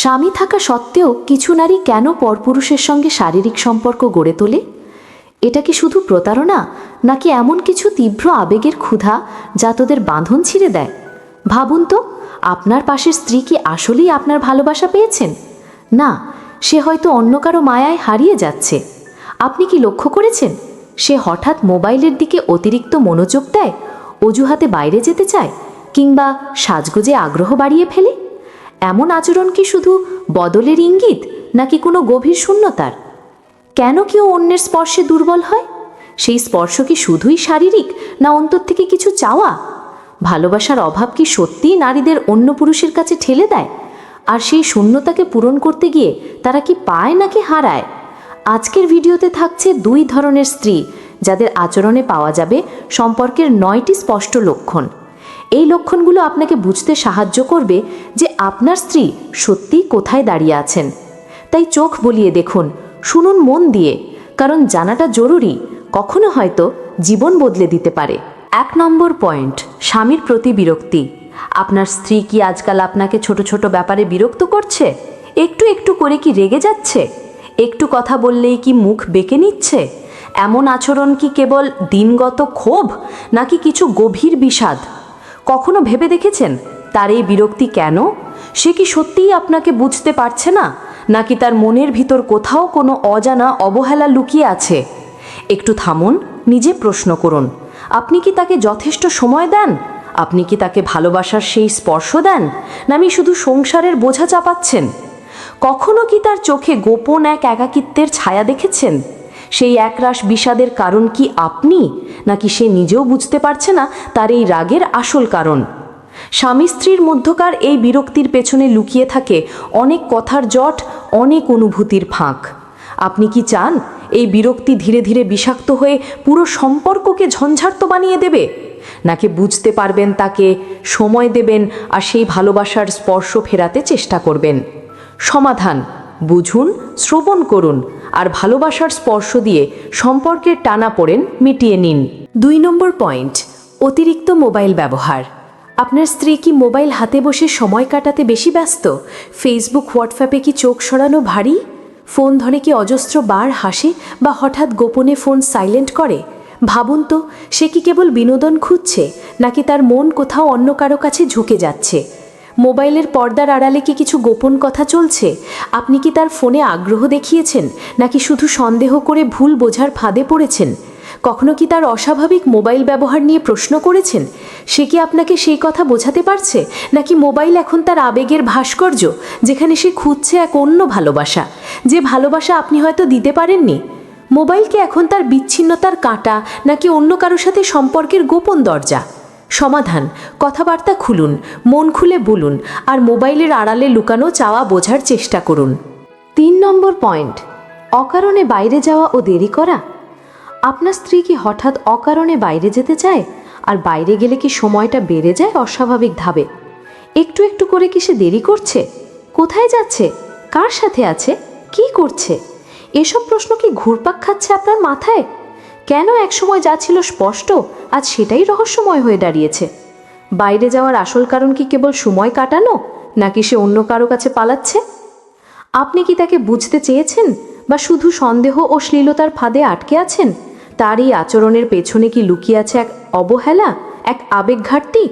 স্বামী থাকা সত্ত্বেও কিছু নারী কেন পরপুরুষের সঙ্গে শারীরিক সম্পর্ক গড়ে তোলে? এটা কি শুধু প্রতারণা, নাকি এমন কিছু তীব্র আবেগের ক্ষুধা যা তোদের বাঁধন ছিঁড়ে দেয়? ভাবুন তো, আপনার পাশের স্ত্রী কি আসলেই আপনার ভালোবাসা পেয়েছেন? না, সে হয়তো অন্য কারও মায়ায় হারিয়ে যাচ্ছে। আপনি কি লক্ষ্য করেছেন, সে হঠাৎ মোবাইলের দিকে অতিরিক্ত মনোযোগ দেয়, অজুহাতে বাইরে যেতে চায়, কিংবা সাজগোজে আগ্রহ বাড়িয়ে ফেলে? এমন আচরণ কি শুধু বদলের ইঙ্গিত, নাকি কোনো গভীর শূন্যতার? কেন কেউ অন্যের স্পর্শে দুর্বল হয়? সেই স্পর্শ কি শুধুই শারীরিক, না অন্তর থেকে কিছু চাওয়া? ভালোবাসার অভাব কি সত্যিই নারীদের অন্য পুরুষের কাছে ঠেলে দেয়? আর সেই শূন্যতাকে পূরণ করতে গিয়ে তারা কি পায় নাকি হারায়? আজকের ভিডিওতে থাকছে দুই ধরনের স্ত্রী, যাদের আচরণে পাওয়া যাবে সম্পর্কের নয়টি স্পষ্ট লক্ষণ। এই লক্ষণগুলো আপনাকে বুঝতে সাহায্য করবে যে আপনার স্ত্রী সত্যিই কোথায় দাঁড়িয়ে আছেন। তাই চোখ বলিয়ে দেখুন, শুনুন মন দিয়ে, কারণ জানাটা জরুরি, কখনো হয়তো জীবন বদলে দিতে পারে। এক নম্বর পয়েন্ট, স্বামীর প্রতি বিরক্তি। আপনার স্ত্রী কি আজকাল আপনাকে ছোট ছোট ব্যাপারে বিরক্ত করছে? একটু একটু করে কি রেগে যাচ্ছে? একটু কথা বললেই কি মুখ বেঁকে নিচ্ছে? এমন আচরণ কি কেবল দিনগত ক্ষোভ, নাকি কিছু গভীর বিষাদ? কখনো ভেবে দেখেছেন? তার এই বিরক্তি কেন? সে কি সত্যিই আপনাকে বুঝতে পারছে না? নাকি তার মনের ভিতর কোথাও কোনো অজানা অবহেলা লুকিয়ে আছে? একটু থামুন, নিজে প্রশ্ন করুন। আপনি কি তাকে যথেষ্ট সময় দেন? আপনি কি তাকে ভালোবাসার সেই স্পর্শ দেন? না আমি শুধু সংসারের বোঝা চাপাচ্ছেন? কখনো কি তার চোখে গোপন এক একাকিত্বের ছায়া দেখেছেন? সেই একরাশ বিষাদের কারণ কি আপনি? নাকি সে নিজেও বুঝতে পারছে না তার এই রাগের আসল কারণ? স্বামী স্ত্রীর মধ্যকার এই বিরক্তির পেছনে লুকিয়ে থাকে অনেক কথার জট, অনেক অনুভূতির ফাঁক। আপনি কি চান এই বিরক্তি ধীরে ধীরে বিষাক্ত হয়ে পুরো সম্পর্ককে ঝঞ্ঝার্ত বানিয়ে দেবে? নাকি বুঝতে পারবেন তাকে সময় দেবেন আর সেই ভালোবাসার স্পর্শ ফেরাতে চেষ্টা করবেন? সমাধান, বুঝুন, শ্রবণ করুন আর ভালোবাসার স্পর্শ দিয়ে সম্পর্কের টানা পড়েন, মিটিয়ে নিন। দুই নম্বর পয়েন্ট, অতিরিক্ত মোবাইল ব্যবহার। আপনার স্ত্রী কি মোবাইল হাতে বসে সময় কাটাতে বেশি ব্যস্ত? ফেসবুক হোয়াটসঅ্যাপে কি চোখ সরানো ভারী? ফোন ধরে কি অজস্র বার হাসে বা হঠাৎ গোপনে ফোন সাইলেন্ট করে? ভাবুন তো, সে কি কেবল বিনোদন খুঁজছে, নাকি তার মন কোথাও অন্য কারও কাছে ঝুঁকে যাচ্ছে? মোবাইলের পর্দার আড়ালে কি কিছু গোপন কথা চলছে? আপনি কি তার ফোনে আগ্রহ দেখিয়েছেন, নাকি শুধু সন্দেহ করে ভুল বোঝার ফাঁদে পড়েছেন? কখনো কি তার অস্বাভাবিক মোবাইল ব্যবহার নিয়ে প্রশ্ন করেছেন? সে কি আপনাকে সেই কথা বোঝাতে পারছে? নাকি মোবাইল এখন তার আবেগের ভাস্কর্য, যেখানে সে খুঁজছে এক অন্য ভালোবাসা? যে ভালোবাসা আপনি হয়তো দিতে পারেননি। মোবাইলকে এখন তার বিচ্ছিন্নতার কাঁটা, নাকি অন্য কারোর সাথে সম্পর্কের গোপন দরজা? সমাধান। কথাবার্তা খুলুন, মন খুলে বলুন, আর মোবাইলের আড়ালে লুকানো চাওয়া বোঝার চেষ্টা করুন। তিন নম্বর পয়েন্ট, অকারণে বাইরে যাওয়া ও দেরি করা? আপনার স্ত্রী কি হঠাৎ অকারণে বাইরে যেতে চায়? আর বাইরে গেলে কি সময়টা বেড়ে যায় অস্বাভাবিক ধাবে একটু একটু করে কি সে দেরি করছে? কোথায় যাচ্ছে? কার সাথে আছে? কি করছে? এসব প্রশ্ন কি ঘুরপাক খাচ্ছে আপনার মাথায়? কেন একসময় যা ছিল স্পষ্ট, আজ সেটাই রহস্যময় হয়ে দাঁড়িয়েছে। বাইরে যাওয়ার আসল কারণ কি কেবল সময় কাটানো, নাকি সে অন্য কারও কাছে পালাচ্ছে? আপনি কি তাকে বুঝতে চেয়েছেন, বা শুধু সন্দেহ ও শ্লীলতার ফাঁদে আটকে আছেন? তার এই আচরণের পেছনে কি লুকিয়ে আছে এক অবহেলা, এক আবেগ ঘাটতি?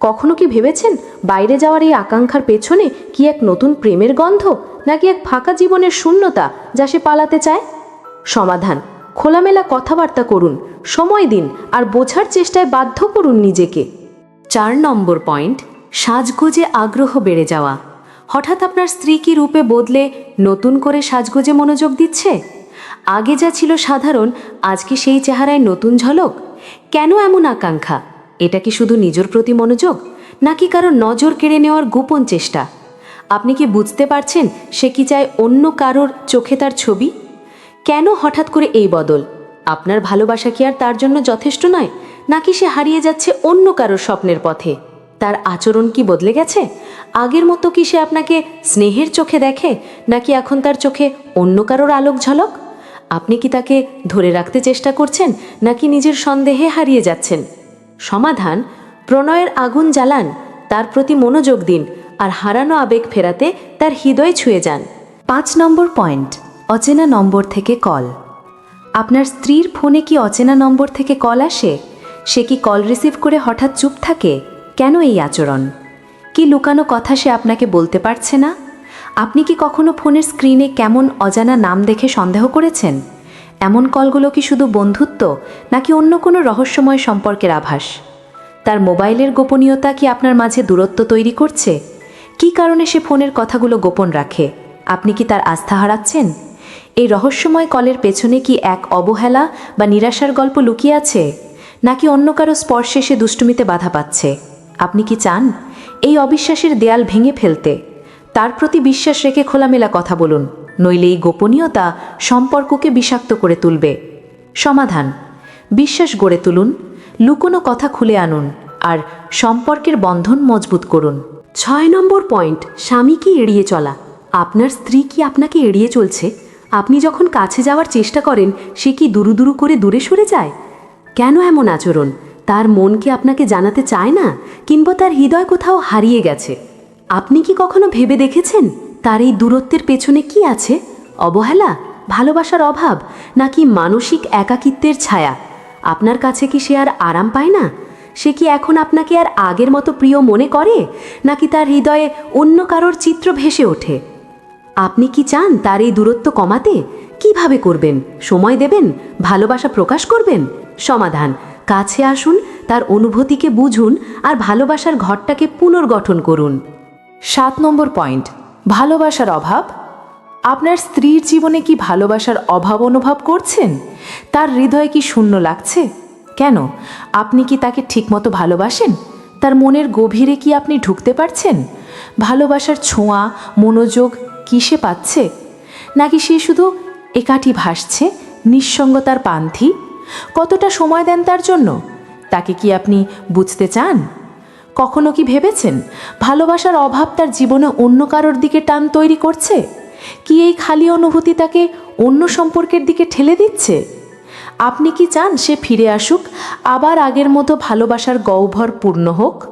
কখনো কি ভেবেছেন, বাইরে যাওয়ার এই আকাঙ্ক্ষার পেছনে কি এক নতুন প্রেমের গন্ধ, নাকি এক ফাঁকা জীবনের শূন্যতা, যা সে পালাতে চায়? সমাধান। খোলামেলা কথাবার্তা করুন, সময় দিন আর বোঝার চেষ্টায় বাধ্য করুন নিজেকে। চার নম্বর পয়েন্ট, সাজগোজে আগ্রহ বেড়ে যাওয়া। হঠাৎ আপনার স্ত্রী কি রূপে বদলে নতুন করে সাজগোজে মনোযোগ দিচ্ছে? আগে যা ছিল সাধারণ আজকে সেই চেহারায় নতুন ঝলক? কেন এমন আকাঙ্ক্ষা? এটা কি শুধু নিজের প্রতি মনোযোগ, নাকি কারও নজর কেড়ে নেওয়ার গোপন চেষ্টা? আপনি কি বুঝতে পারছেন সে কি চায় অন্য কারোর চোখে তার ছবি? কেন হঠাৎ করে এই বদল? আপনার ভালোবাসা কি আর তার জন্য যথেষ্ট নয়? নাকি সে হারিয়ে যাচ্ছে অন্য কারোর স্বপ্নের পথে? তার আচরণ কি বদলে গেছে? আগের মতো কি সে আপনাকে স্নেহের চোখে দেখে, নাকি এখন তার চোখে অন্য কারোর আলোক ঝলক? আপনি কি তাকে ধরে রাখতে চেষ্টা করছেন, নাকি নিজের সন্দেহে হারিয়ে যাচ্ছেন? সমাধান, প্রণয়ের আগুন জ্বালান, তার প্রতি মনোযোগ দিন, আর হারানো আবেগ ফেরাতে তার হৃদয় ছুঁয়ে যান। পাঁচ নম্বর পয়েন্ট। অচেনা নম্বর থেকে কল। আপনার স্ত্রীর ফোনে কি অচেনা নম্বর থেকে কল আসে? সে কি কল রিসিভ করে হঠাৎ চুপ থাকে? কেন এই আচরণ? কি লুকানো কথা সে আপনাকে বলতে পারছে না? আপনি কি কখনো ফোনের স্ক্রিনে কেমন অজানা নাম দেখে সন্দেহ করেছেন? এমন কলগুলো কি শুধু বন্ধুত্ব, নাকি অন্য কোনো রহস্যময় সম্পর্কের আভাস? তার মোবাইলের গোপনীয়তা কি আপনার মাঝে দূরত্ব তৈরি করছে? কী কারণে সে ফোনের কথাগুলো গোপন রাখে? আপনি কি তার আস্থা হারাচ্ছেন? এই রহস্যময় কলের পেছনে কি এক অবহেলা বা নিরাশার গল্প লুকিয়ে আছে? নাকি অন্য কারও স্পর্শে সে দুষ্টুমিতে বাধা পাচ্ছে? আপনি কি চান? এই অবিশ্বাসের দেয়াল ভেঙে ফেলতে। তার প্রতি বিশ্বাস রেখে খোলামেলা কথা বলুন, নইলে এই গোপনীয়তা সম্পর্ককে বিষাক্ত করে তুলবে। সমাধান। বিশ্বাস গড়ে তুলুন, লুকোনো কথা খুলে আনুন, আর সম্পর্কের বন্ধন মজবুত করুন। ছয় নম্বর পয়েন্ট স্বামীকে এড়িয়ে চলা? আপনার স্ত্রী কি আপনাকে এড়িয়ে চলছে? আপনি যখন কাছে যাওয়ার চেষ্টা করেন, সে কি দুরু দুরু করে দূরে সরে যায়? কেন এমন আচরণ? তার মন কি আপনাকে জানাতে চায় না? কিংবা তার হৃদয় কোথাও হারিয়ে গেছে? আপনি কি কখনো ভেবে দেখেছেন? তার এই দূরত্বের পেছনে কি আছে? অবহেলা? ভালোবাসার অভাব? নাকি মানসিক একাকিত্বের ছায়া? আপনার কাছে কি সে আর আরাম পায় না? সে কি এখন আপনাকে আর আগের মতো প্রিয় মনে করে? নাকি তার হৃদয়ে অন্য কারোর চিত্র ভেসে ওঠে? আপনি কি চান তার এই দূরত্ব কমাতে? কীভাবে করবেন? সময় দেবেন? ভালোবাসা প্রকাশ করবেন? সমাধান। কাছে আসুন, তার অনুভূতিকে বুঝুন আর ভালোবাসার ঘরটাকে পুনর্গঠন করুন। সাত নম্বর পয়েন্ট, ভালোবাসার অভাব। আপনার স্ত্রীর জীবনে কি ভালোবাসার অভাব অনুভব করছেন? তার হৃদয়ে কি শূন্য লাগছে? কেন? আপনি কি তাকে ঠিকমতো ভালোবাসেন? তার মনের গভীরে কি আপনি ঢুকতে পারছেন? ভালোবাসার ছোঁয়া, মনোযোগ কিসে পাচ্ছে? নাকি সে শুধু একাঠি ভাসছে, নিঃসঙ্গতার পান্থি? কতটা সময় দেন তার জন্য? তাকে কি আপনি বুঝতে চান? কখনো কি ভেবেছেন ভালোবাসার অভাব তার জীবনে অন্য কারোর দিকে টান তৈরি করছে? কি এই খালি অনুভূতি তাকে অন্য সম্পর্কের দিকে ঠেলে দিচ্ছে? আপনি কি চান সে ফিরে আসুক, আবার আগের মতো ভালোবাসার গহ্বর পূর্ণ হোক?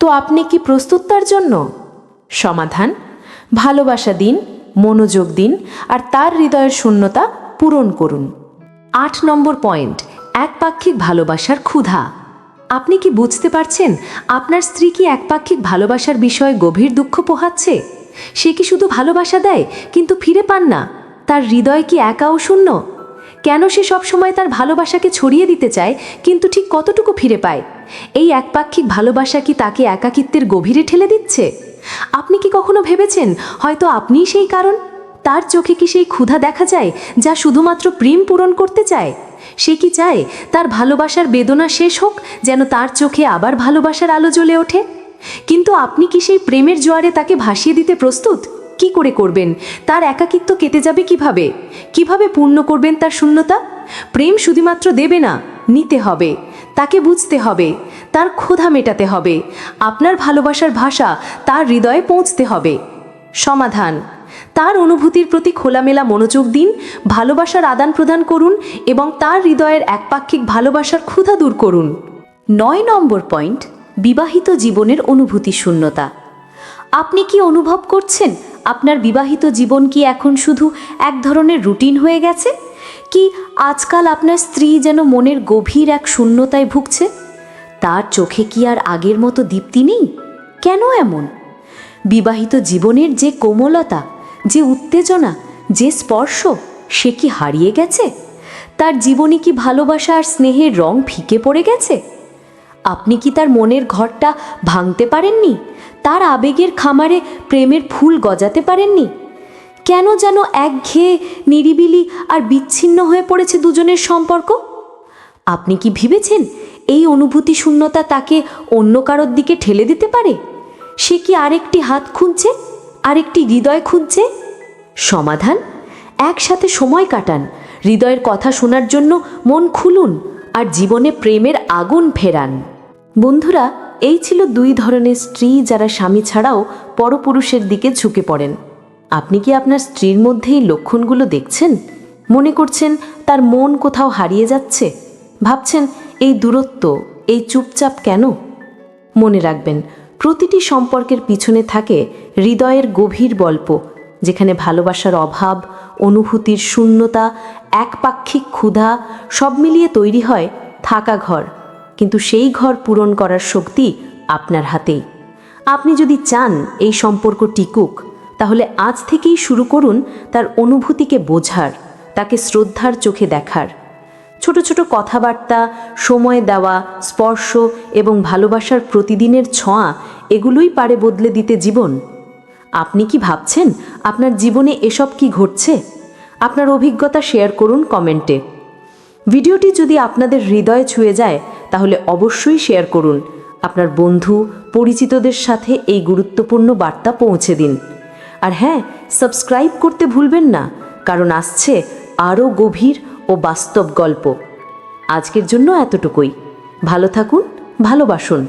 তো আপনি কি প্রস্তুত তার জন্য? সমাধান ভালোবাসা দিন, মনোযোগ দিন, আর তার হৃদয়ের শূন্যতা পূরণ করুন। আট নম্বর পয়েন্ট, একপাক্ষিক ভালোবাসার ক্ষুধা। আপনি কি বুঝতে পারছেন আপনার স্ত্রী কি একপাক্ষিক ভালোবাসার বিষয়ে গভীর দুঃখ পোহাচ্ছে? সে কি শুধু ভালোবাসা দেয়, কিন্তু ফিরে পান না? তার হৃদয় কি একা ও শূন্য? কেন সে সবসময় তার ভালোবাসাকে ছড়িয়ে দিতে চায়, কিন্তু ঠিক কতটুকু ফিরে পায়? এই একপাক্ষিক ভালোবাসা কি তাকে একাকিত্বের গভীরে ঠেলে দিচ্ছে? আপনি কি কখনো ভেবেছেন, হয়তো আপনিই সেই কারণ? তার চোখে কি সেই ক্ষুধা দেখা যায়, যা শুধুমাত্র প্রেম পূরণ করতে চায়? সে কি চায়, তার ভালোবাসার বেদনা শেষ হোক, যেন তার চোখে আবার ভালোবাসার আলো জ্বলে ওঠে? কিন্তু আপনি কি সেই প্রেমের জোয়ারে তাকে ভাসিয়ে দিতে প্রস্তুত? কি করে করবেন? তার একাকিত্ব কেটে যাবে কীভাবে? কীভাবে পূর্ণ করবেন তার শূন্যতা? প্রেম শুধুমাত্র দেবে না, নিতে হবে, তাকে বুঝতে হবে। তার ক্ষুধা মেটাতে হবে। আপনার ভালোবাসার ভাষা তার হৃদয়ে পৌঁছতে হবে। সমাধান। তার অনুভূতির প্রতি খোলামেলা মনোযোগ দিন, ভালোবাসার আদান প্রদান করুন এবং তার হৃদয়ের একপাক্ষিক ভালোবাসার ক্ষুধা দূর করুন। নয় নম্বর পয়েন্ট, বিবাহিত জীবনের অনুভূতি শূন্যতা। আপনি কি অনুভব করছেন, আপনার বিবাহিত জীবন কি এখন শুধু এক ধরনের রুটিন হয়ে গেছে? কি আজকাল আপনার স্ত্রী যেন মনের গভীর এক শূন্যতায় ভুগছে? তার চোখে কি আর আগের মতো দীপ্তি নেই? কেন এমন? বিবাহিত জীবনের যে কোমলতা, যে উত্তেজনা, যে স্পর্শ, সে কি হারিয়ে গেছে? তার জীবনে কি ভালোবাসা আর স্নেহের রং ফিকে পড়ে গেছে? আপনি কি তার মনের ঘরটা ভাঙতে পারেননি? তার আবেগের খামারে প্রেমের ফুল গজাতে পারেননি? কেন যেন একঘেয়ে, নিরিবিলি আর বিচ্ছিন্ন হয়ে পড়েছে দুজনের সম্পর্ক? আপনি কি ভেবেছেন এই অনুভূতি শূন্যতা তাকে অন্য কারোর দিকে ঠেলে দিতে পারে? সে কি আরেকটি হাত খুঁজছে? আরেকটি হৃদয় খুঁজছে? সমাধান? একসাথে সময় কাটান। হৃদয়ের কথা শোনার জন্য মন খুলুন আর জীবনে প্রেমের আগুন ফেরান। বন্ধুরা, এই ছিল দুই ধরনের স্ত্রী যারা স্বামী ছাড়াও পরপুরুষের দিকে ঝুঁকে পড়েন। আপনি কি আপনার স্ত্রীর মধ্যে এই লক্ষণগুলো দেখছেন? মনে করছেন তার মন কোথাও হারিয়ে যাচ্ছে? ভাবছেন এই দূরত্ব, এই চুপচাপ কেন? মনে রাখবেন, প্রতিটি সম্পর্কের পিছনে থাকে হৃদয়ের গভীর গল্প, যেখানে ভালোবাসার অভাব, অনুভূতির শূন্যতা, একপাক্ষিক ক্ষুধা সব মিলিয়ে তৈরি হয় থাকা ঘর। কিন্তু সেই ঘর পূরণ করার শক্তি আপনার হাতেই। আপনি যদি চান এই সম্পর্ক টিকুক, তাহলে আজ থেকেই শুরু করুন তার অনুভূতিকে বোঝার, তাকে শ্রদ্ধার চোখে দেখার। ছোট ছোট কথাবার্তা, সময় দেওয়া, স্পর্শ এবং ভালোবাসার প্রতিদিনের ছোঁয়া, এগুলোই পারে বদলে দিতে জীবন। আপনি কি ভাবছেন আপনার জীবনে এসব কি ঘটছে? আপনার অভিজ্ঞতা শেয়ার করুন কমেন্টে। ভিডিওটি যদি আপনাদের হৃদয়ে ছুঁয়ে যায়, তাহলে অবশ্যই শেয়ার করুন। আপনার বন্ধু, পরিচিতদের সাথে এই গুরুত্বপূর্ণ বার্তা পৌঁছে দিন। আর হ্যাঁ সাবস্ক্রাইব করতে ভুলবেন না, কারণ আসছে আরও গভীর ও বাস্তব গল্প। আজকের জন্য এতটুকুই। ভালো থাকুন ভালোবাসুন।